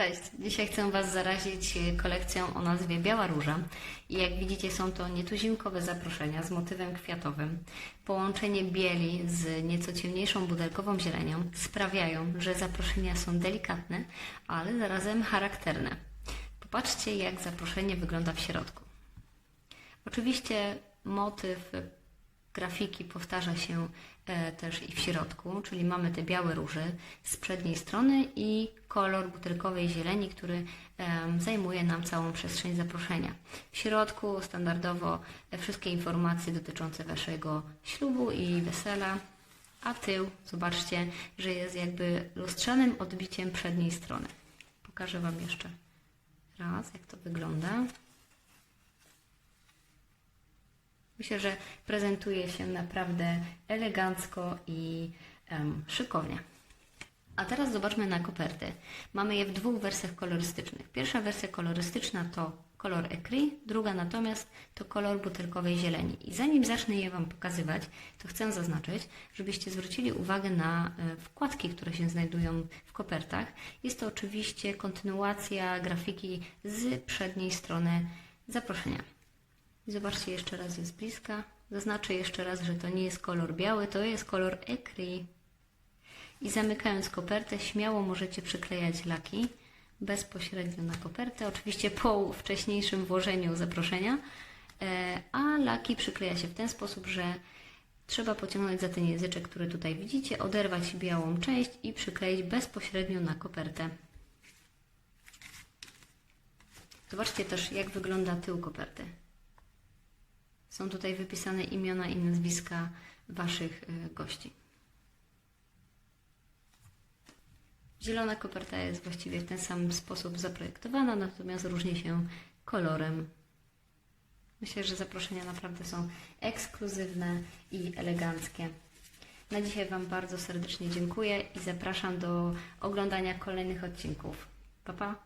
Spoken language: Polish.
Cześć, dzisiaj chcę Was zarazić e, kolekcją o nazwie Biała Róża. I jak widzicie są to nietuzinkowe zaproszenia z motywem kwiatowym. Połączenie bieli z nieco ciemniejszą budelkową zielenią sprawiają, że zaproszenia są delikatne, ale zarazem charakterne. Popatrzcie jak zaproszenie wygląda w środku. Oczywiście motyw grafiki powtarza się e, też i w środku, czyli mamy te białe róże z przedniej strony i kolor butelkowej zieleni, który zajmuje nam całą przestrzeń zaproszenia. W środku standardowo e, wszystkie informacje dotyczące Waszego ślubu i wesela, a tył, zobaczcie, że jest jakby lustrzanym odbiciem przedniej strony. Pokażę Wam jeszcze raz, jak to wygląda. Myślę, że prezentuje się naprawdę elegancko i em, szykownie. A teraz zobaczmy na koperty. Mamy je w dwóch wersjach kolorystycznych. Pierwsza wersja kolorystyczna to kolor ecri, druga natomiast to kolor butelkowej zieleni. I zanim zacznę je Wam pokazywać, to chcę zaznaczyć, żebyście zwrócili uwagę na e, wkładki, które się znajdują w kopertach. Jest to oczywiście kontynuacja grafiki z przedniej strony zaproszenia. Zobaczcie jeszcze raz jest bliska. Zaznaczę jeszcze raz, że to nie jest kolor biały, to jest kolor ecri. I zamykając kopertę, śmiało możecie przyklejać laki bezpośrednio na kopertę, oczywiście po wcześniejszym włożeniu zaproszenia, E, a laki przykleja się w ten sposób, że trzeba pociągnąć za ten języczek, który tutaj widzicie, oderwać białą część i przykleić bezpośrednio na kopertę. Zobaczcie też, jak wygląda tył koperty. Są tutaj wypisane imiona i nazwiska Waszych y, gości. Zielona koperta jest właściwie w ten sam sposób zaprojektowana, natomiast różni się kolorem. Myślę, że zaproszenia naprawdę są ekskluzywne i eleganckie. Na dzisiaj Wam bardzo serdecznie dziękuję i zapraszam do oglądania kolejnych odcinków. Pa, pa!